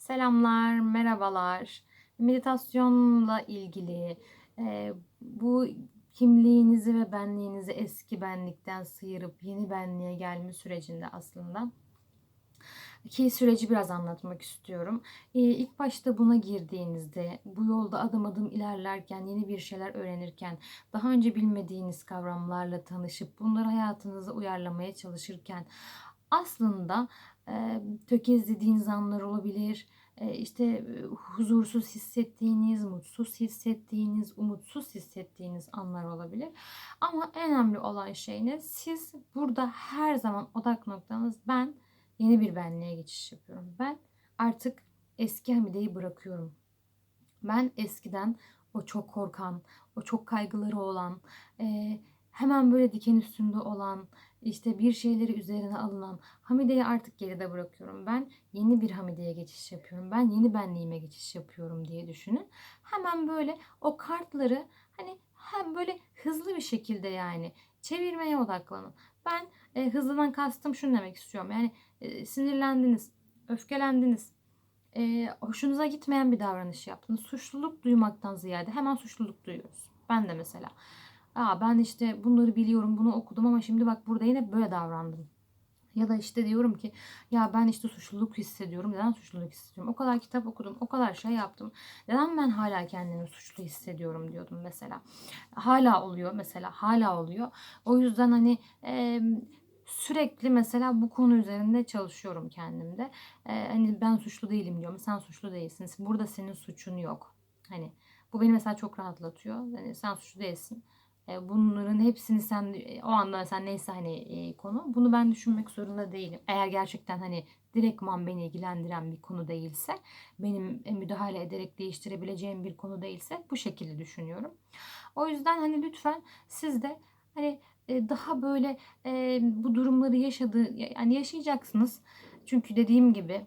Selamlar, merhabalar. Meditasyonla ilgili e, bu kimliğinizi ve benliğinizi eski benlikten sıyırıp yeni benliğe gelme sürecinde aslında ki süreci biraz anlatmak istiyorum. Ee, ilk başta buna girdiğinizde, bu yolda adım adım ilerlerken, yeni bir şeyler öğrenirken, daha önce bilmediğiniz kavramlarla tanışıp bunları hayatınıza uyarlamaya çalışırken aslında e, tökezlediğiniz anlar olabilir, e, işte e, huzursuz hissettiğiniz, mutsuz hissettiğiniz, umutsuz hissettiğiniz anlar olabilir. Ama en önemli olan şey ne? Siz burada her zaman odak noktanız ben yeni bir benliğe geçiş yapıyorum. Ben artık eski Hamide'yi bırakıyorum. Ben eskiden o çok korkan, o çok kaygıları olan, e, hemen böyle diken üstünde olan, işte bir şeyleri üzerine alınan Hamide'yi artık geride bırakıyorum. Ben yeni bir Hamide'ye geçiş yapıyorum. Ben yeni benliğime geçiş yapıyorum diye düşünün. Hemen böyle o kartları hani hem böyle hızlı bir şekilde yani çevirmeye odaklanın. Ben e, hızlıdan kastım şunu demek istiyorum. Yani e, sinirlendiniz, öfkelendiniz, e, hoşunuza gitmeyen bir davranış yaptınız. Suçluluk duymaktan ziyade hemen suçluluk duyuyoruz. Ben de mesela. Aa, ben işte bunları biliyorum, bunu okudum ama şimdi bak burada yine böyle davrandım. Ya da işte diyorum ki ya ben işte suçluluk hissediyorum. Neden suçluluk hissediyorum? O kadar kitap okudum, o kadar şey yaptım. Neden ben hala kendimi suçlu hissediyorum diyordum mesela. Hala oluyor mesela, hala oluyor. O yüzden hani e, sürekli mesela bu konu üzerinde çalışıyorum kendimde. E, hani ben suçlu değilim diyorum. Sen suçlu değilsin. Burada senin suçun yok. Hani bu beni mesela çok rahatlatıyor. Yani sen suçlu değilsin bunların hepsini sen e, o anda sen neyse hani e, konu bunu ben düşünmek zorunda değilim. Eğer gerçekten hani direktman beni ilgilendiren bir konu değilse, benim müdahale ederek değiştirebileceğim bir konu değilse bu şekilde düşünüyorum. O yüzden hani lütfen siz de hani daha böyle bu durumları yaşadığı yani yaşayacaksınız. Çünkü dediğim gibi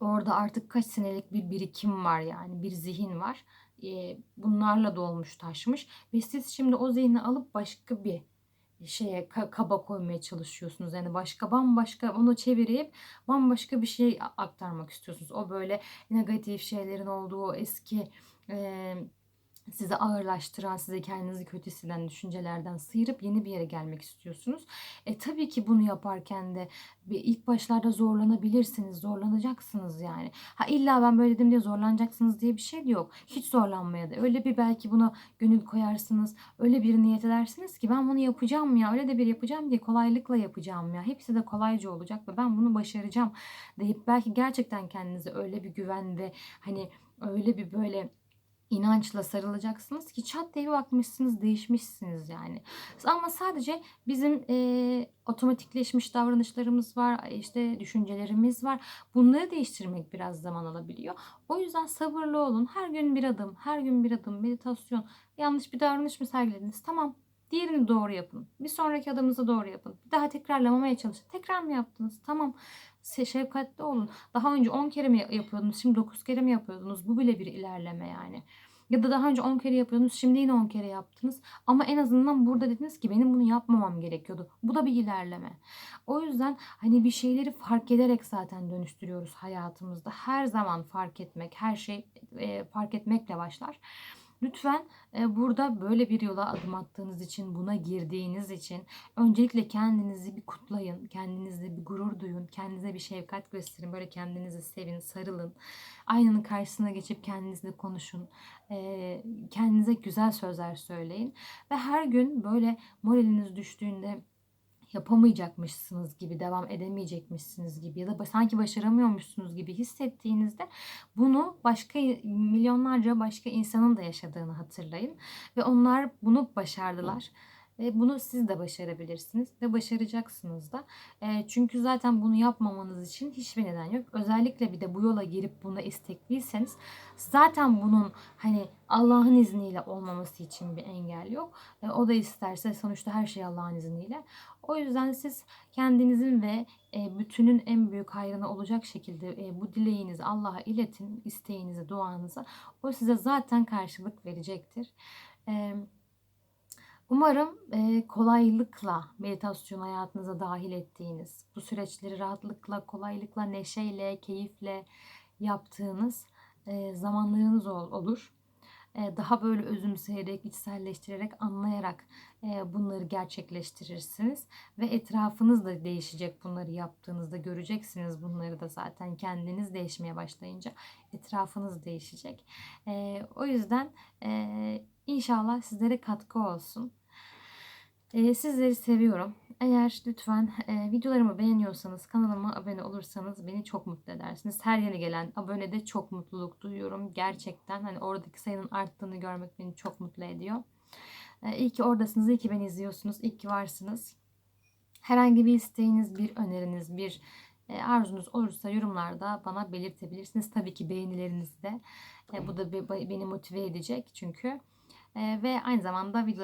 orada artık kaç senelik bir birikim var yani bir zihin var bunlarla dolmuş taşmış ve siz şimdi o zihni alıp başka bir şeye kaba koymaya çalışıyorsunuz. Yani başka bambaşka onu çevirip bambaşka bir şey aktarmak istiyorsunuz. O böyle negatif şeylerin olduğu eski e, sizi ağırlaştıran, size kendinizi kötü hisseden düşüncelerden sıyırıp yeni bir yere gelmek istiyorsunuz. E tabii ki bunu yaparken de bir ilk başlarda zorlanabilirsiniz, zorlanacaksınız yani. Ha illa ben böyle dedim diye zorlanacaksınız diye bir şey de yok. Hiç zorlanmaya da öyle bir belki buna gönül koyarsınız, öyle bir niyet edersiniz ki ben bunu yapacağım ya, öyle de bir yapacağım ki kolaylıkla yapacağım ya. Hepsi de kolayca olacak ve ben bunu başaracağım deyip belki gerçekten kendinize öyle bir güven ve hani öyle bir böyle inançla sarılacaksınız ki çat diye bir bakmışsınız değişmişsiniz yani. Ama sadece bizim e, otomatikleşmiş davranışlarımız var, işte düşüncelerimiz var. Bunları değiştirmek biraz zaman alabiliyor. O yüzden sabırlı olun. Her gün bir adım, her gün bir adım meditasyon. Yanlış bir davranış mı sergilediniz? Tamam Diğerini doğru yapın. Bir sonraki adımınızı doğru yapın. Bir daha tekrarlamamaya çalışın. Tekrar mı yaptınız? Tamam. Şefkatli olun. Daha önce 10 kere mi yapıyordunuz? Şimdi 9 kere mi yapıyordunuz? Bu bile bir ilerleme yani. Ya da daha önce 10 kere yapıyordunuz. Şimdi yine 10 kere yaptınız. Ama en azından burada dediniz ki benim bunu yapmamam gerekiyordu. Bu da bir ilerleme. O yüzden hani bir şeyleri fark ederek zaten dönüştürüyoruz hayatımızda. Her zaman fark etmek, her şey e, fark etmekle başlar. Lütfen e, burada böyle bir yola adım attığınız için, buna girdiğiniz için öncelikle kendinizi bir kutlayın, kendinizle bir gurur duyun, kendinize bir şefkat gösterin, böyle kendinizi sevin, sarılın. Aynanın karşısına geçip kendinizle konuşun, e, kendinize güzel sözler söyleyin ve her gün böyle moraliniz düştüğünde yapamayacakmışsınız gibi, devam edemeyecekmişsiniz gibi ya da sanki başaramıyormuşsunuz gibi hissettiğinizde bunu başka milyonlarca başka insanın da yaşadığını hatırlayın ve onlar bunu başardılar. Ve bunu siz de başarabilirsiniz ve başaracaksınız da. E, çünkü zaten bunu yapmamanız için hiçbir neden yok. Özellikle bir de bu yola girip buna istekliyseniz zaten bunun hani Allah'ın izniyle olmaması için bir engel yok. E, o da isterse sonuçta her şey Allah'ın izniyle. O yüzden siz kendinizin ve e, bütünün en büyük hayrına olacak şekilde e, bu dileğinizi Allah'a iletin, isteğinizi, duanızı. O size zaten karşılık verecektir. Evet Umarım e, kolaylıkla meditasyon hayatınıza dahil ettiğiniz, bu süreçleri rahatlıkla, kolaylıkla, neşeyle, keyifle yaptığınız e, zamanlarınız ol- olur. E, daha böyle özümseyerek, içselleştirerek, anlayarak e, bunları gerçekleştirirsiniz. Ve etrafınız da değişecek bunları yaptığınızda. Göreceksiniz bunları da zaten kendiniz değişmeye başlayınca etrafınız değişecek. E, o yüzden e, inşallah sizlere katkı olsun. E, sizleri seviyorum. Eğer lütfen e, videolarımı beğeniyorsanız, kanalıma abone olursanız beni çok mutlu edersiniz. Her yeni gelen abonede çok mutluluk duyuyorum. Gerçekten hani oradaki sayının arttığını görmek beni çok mutlu ediyor. E, iyi ki oradasınız, iyi ki beni izliyorsunuz, iyi ki varsınız. Herhangi bir isteğiniz, bir öneriniz, bir e, arzunuz olursa yorumlarda bana belirtebilirsiniz. Tabii ki beğenileriniz de. E, bu da be- beni motive edecek çünkü. Ve aynı zamanda videolarımı